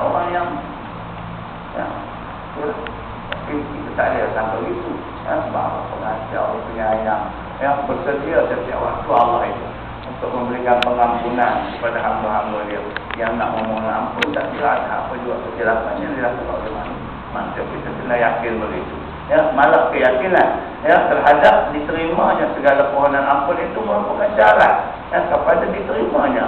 Orang yang ya, ya, tapi kita tak ada sampai itu. Ya, sebab pengajar, penyayang, yang bersedia setiap waktu Allah itu untuk memberikan pengampunan kepada hamba-hamba dia. Yang nak memohon ampun tak kira ada apa juga kesilapan yang dilakukan oleh manusia kita kena yakin begitu. Ya malah keyakinan ya terhadap diterimanya segala permohonan ampun itu merupakan syarat ya kepada diterimanya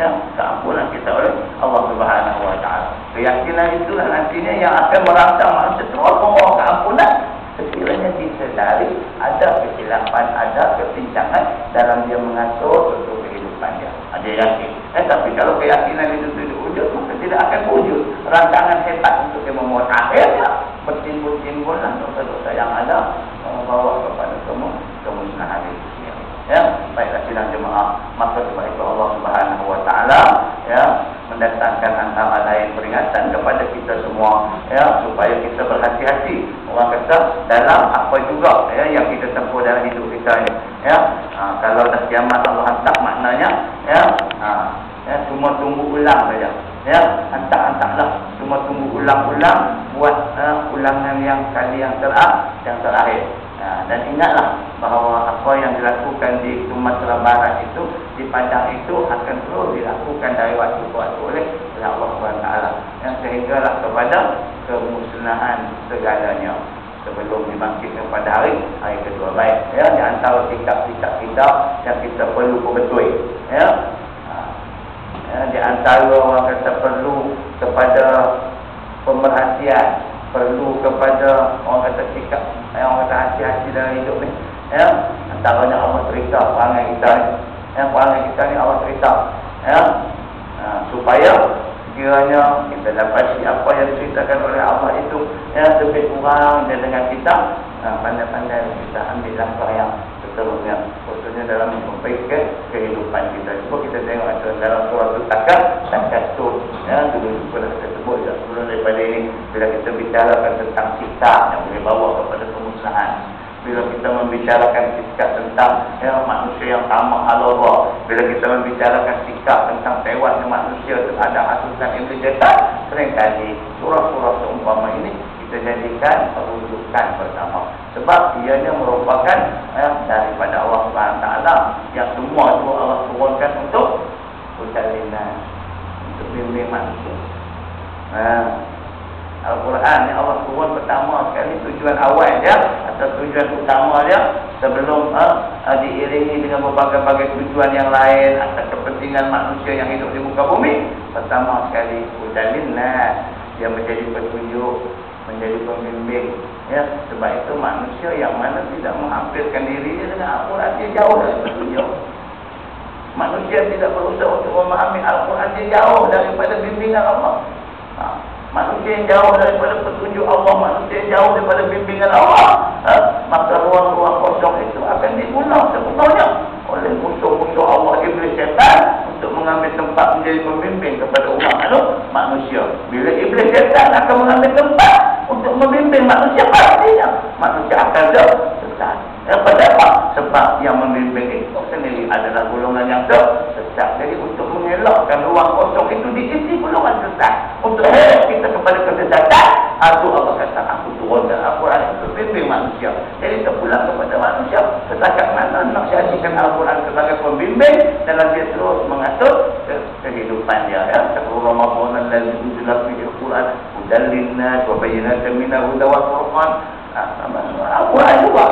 ya keampunan kita oleh Allah Subhanahu wa taala. Keyakinan itulah nantinya yang akan merangsang manusia terus memohon keampunan sekiranya disedari ada kesilapan, ada kepincangan dalam dia mengatur untuk kehidupan dia. Ada yakin. Eh, tapi kalau keyakinan itu tidak wujud, maka tidak akan wujud. Rancangan hebat untuk dia memohon akhirnya bertimbul-timbullah dosa-dosa yang ada membawa kepada semua kemusnahan itu. Ya, baiklah sidang jemaah. Maka sebab itu Allah Subhanahu Wa Taala ya mendatangkan antara lain peringatan kepada kita semua ya supaya kita berhati-hati orang kata dalam apa juga ya yang kita tempuh dalam hidup kita ini ya. Ha, kalau dah kiamat Allah hantar maknanya ya. Ha, ya cuma tunggu ulang saja ya. Hantar-hantarlah cuma tunggu ulang-ulang buat uh, ulangan yang kali yang terakhir yang terakhir. Ya, dan ingatlah bahawa apa yang dilakukan di Sumatera Barat itu di Padang itu akan terus dilakukan dari waktu ke waktu oleh Allah SWT yang sehinggalah kepada kemusnahan segalanya sebelum dibangkitkan pada hari hari kedua baik ya di antara sikap-sikap kita yang kita perlu betul ya. Ha. ya di antara orang kata perlu kepada pemerhatian perlu kepada orang kata sikap yang orang kata hati-hati dalam hidup ni ya antaranya Allah cerita perangai kita ni ya perangai kita ni Allah cerita ya ha, supaya kiranya kita dapat apa yang diceritakan oleh Allah itu ya lebih kurang dan dengan kita ha, pandai-pandai kita ambil langkah yang seterusnya. Khususnya dalam memperbaikkan kehidupan kita. Cuba kita tengok ada dalam surah Al-Takat takat tu ya dulu pernah kita sebut ya, sebelum daripada ini bila kita bicarakan tentang sikap yang boleh bawa kepada kemusnahan. Bila kita membicarakan sikap tentang ya, manusia yang tamak Allah bila kita membicarakan sikap tentang tewasnya manusia terhadap asusan iblis setan seringkali surah-surah seumpama ini kita jadikan rujukan bersama. Sebab ianya merupakan eh, daripada Allah SWT yang semua itu Allah turunkan untuk utalinan untuk bimbing manusia. Eh, Al-Quran yang Allah turun pertama sekali tujuan awal dia atau tujuan utama dia sebelum eh, eh diiringi dengan berbagai-bagai tujuan yang lain atau kepentingan manusia yang hidup di muka bumi pertama sekali utalinan yang menjadi petunjuk menjadi pembimbing ya sebab itu manusia yang mana tidak menghampirkan dirinya dengan Al-Quran dia jauh dari petunjuk manusia tidak berusaha untuk memahami Al-Quran dia jauh daripada bimbingan Allah ha. manusia yang jauh daripada petunjuk Allah manusia yang jauh daripada bimbingan Allah ha. maka ruang-ruang kosong itu akan diguna sebetulnya oleh musuh-musuh Allah Iblis Syaitan untuk mengambil tempat menjadi pemimpin kepada umat manusia bila Iblis Syaitan akan mengambil tempat untuk memimpin manusia pastinya manusia akan sesat. Ya, pada apa? Sebab yang memimpin itu sendiri adalah golongan yang sesat. Jadi untuk mengelakkan ruang kosong itu diisi golongan sesat. Untuk heret kita kepada kesesatan, aku Allah kata aku turunkan Al-Quran untuk memimpin manusia. Jadi terpulang kepada manusia. Setakat mana nak jadikan Al-Quran sebagai pembimbing dan dia terus mengatur kehidupan dia. Ya. Ramadan dan Al-Quran dan linnas wa bayyinatan min al-huda wal furqan. Al-Quran juga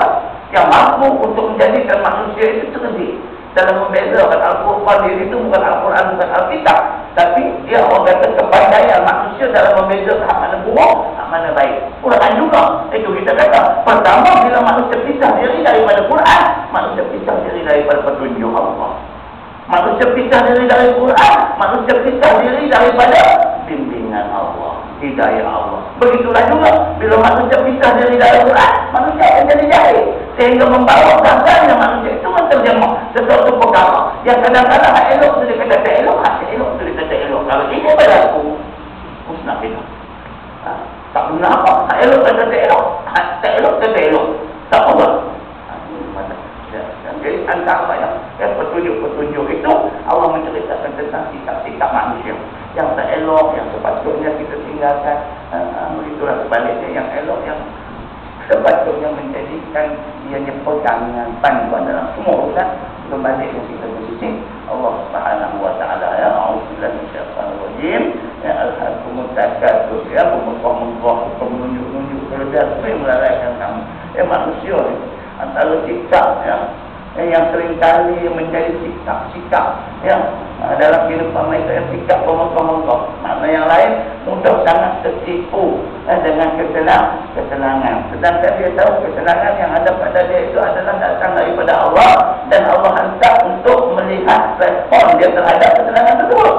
yang mampu untuk menjadikan manusia itu cerdik dalam membezakan Al-Quran diri itu bukan Al-Quran bukan Al-Kitab. Tapi dia orang kata kepandaian manusia dalam membezakan hak mana buruk hak mana baik. Quran juga. Itu kita kata pertama bila manusia pisah diri daripada Quran manusia pisah diri daripada petunjuk Allah. Manusia pisah diri dari Quran manusia pisah diri daripada hidayah Allah. Begitulah juga bila manusia pisah dari dalam Quran, manusia akan jadi jahil sehingga membawa dasarnya manusia itu menterjemah sesuatu perkara yang kadang-kadang hak elok itu dikata tak elok, hak elok itu dikata elok. Kalau ini berlaku, musnah kita. Ha? Tak guna apa, hak elok kata tak elok, hak tak elok kata elok. Tak apa. Ha, ya, jadi antara ya, petunjuk-petunjuk itu Allah menceritakan tentang sikap-sikap manusia. Yang tak elok, yang sepatutnya kita tinggalkan. Uh, begitulah sebaliknya yang elok, yang sepatutnya menjadikan ianya pegangan panduan dalam semua urusan. Kembali ke kita bersih Allah Subhanahu wa taala ya auzubillahi minasyaitanir rajim. Ya al-hakum takatsur ya pemudah-mudah penunjuk-nunjuk kerja sering melalaikan kamu. Ya manusia antara sikap ya eh, yang seringkali menjadi sikap-sikap ya. Ah, dalam kehidupan mereka yang sikap pemokok-mokok. Makna yang lain mudah sangat tertipu eh, dengan kesenang, kesenangan. Sedangkan dia tahu kesenangan yang ada pada dia itu adalah datang daripada Allah dan Allah hantar untuk melihat respon dia terhadap kesenangan tersebut.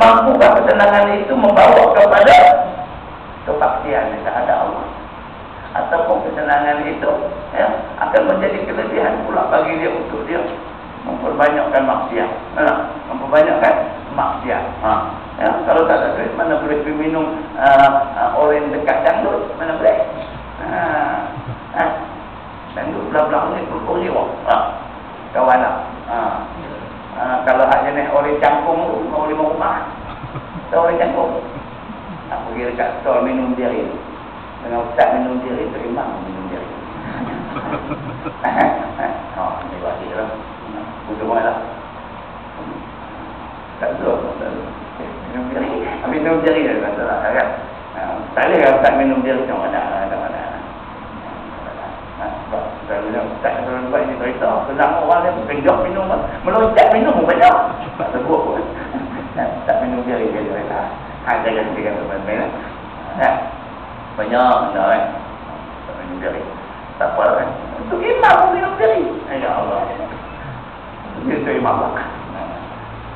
Mampukah kesenangan itu membawa kepada kepastian yang ada Allah ataupun kesenangan itu ya, akan menjadi kelebihan pula bagi dia untuk dia memperbanyakkan maksiat. Ha, memperbanyakkan maksiat. Ha, ya, kalau tak ada duit, mana boleh pergi minum uh, uh, orang dekat dangdut? Mana boleh? Ha, ha, dangdut belah-belah ni pukul jiwa. Ha, kawan lah. Ha, ha, kalau hanya ni orang cangkung tu, mau lima rumah. Tahu orang cangkung? Ha, pergi dekat store minum diri. Dengan ustaz minum diri, terima minum diri. oh, ini wajib lah. Bukan mana lah. Tak tahu. Minum diri. Minum diri lah. Tak lah. Kan? Tak boleh kan ustaz minum diri macam mana. Tak mana. Sebab kita bilang ustaz yang selalu buat ini cerita. Senang orang dia penjok minum. Meloncat minum banyak. Tak sebut pun. Tak minum diri. Dia cerita. Ada yang dia kata benar-benar. Banyak benda kan. Tak minum diri. Tak apa kan. Untuk imam pun minum diri. Ya Allah. Dia tu imam lah.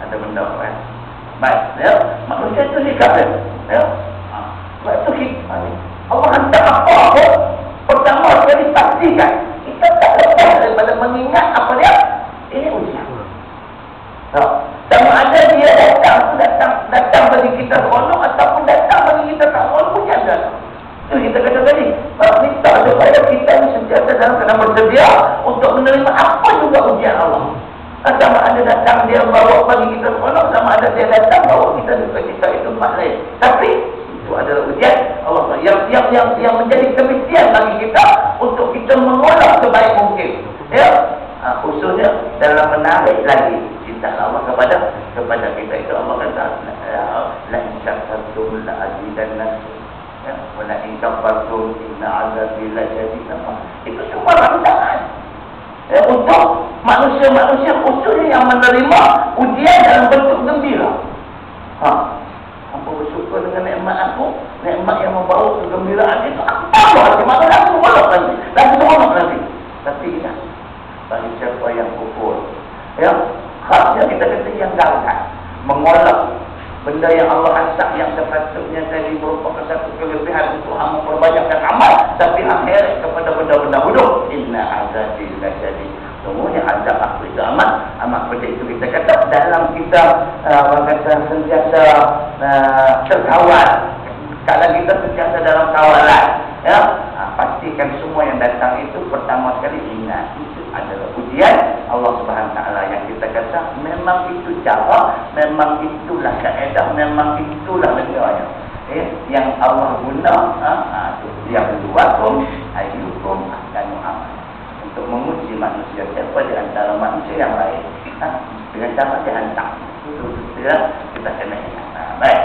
Ada benda kan. Baik. Ya. Manusia itu sikap dia. Ya. Baik tu kita. Allah hantar apa pun. Pertama sekali pastikan. Dalam keadaan bersedia untuk menerima apa juga ujian Allah. Sama ada datang dia bawa bagi kita seronok, sama ada dia datang bawa kita juga kita itu lain. Tapi itu adalah ujian Allah yang yang yang, yang menjadi kemestian bagi kita untuk kita mengolah sebaik mungkin. Ya, ha, khususnya dalam menarik lagi cinta Allah kepada kepada kita itu Allah kata la in syakartum la azidannakum ya wala in kafartum inna azabi la shadid itu semua rancangan ya, untuk manusia-manusia khususnya yang menerima ujian dalam bentuk gembira. Ha. Apa bersyukur dengan nikmat aku? Nikmat yang membawa kegembiraan itu aku tahu hati mana langsung molok nanti. Langsung molok nanti. Tapi ya bagi siapa yang kufur ya khasnya kita kata yang gagal mengolah benda yang Allah hantar yang sepatutnya tadi merupakan satu kelebihan untuk hamba perbanyakkan amal tapi akhir kepada benda-benda bodoh. Inna azabi la jadi semuanya azab aku itu amat amat pedih itu kita kata dalam kita uh, orang kata sentiasa uh, terkawal. Kalau kita sentiasa dalam kawalan ya uh, pastikan semua yang datang itu pertama sekali ingat itu adalah ujian Allah kita kata memang itu cara memang itulah kaedah memang itulah negaranya eh yang Allah guna ha, ha tu. Yang kedua pun ayyukum akan amal. Untuk menguji manusia siapa di antara manusia yang lain ha, dengan cara dihantar itu ya kita kena ingat. Ha, baik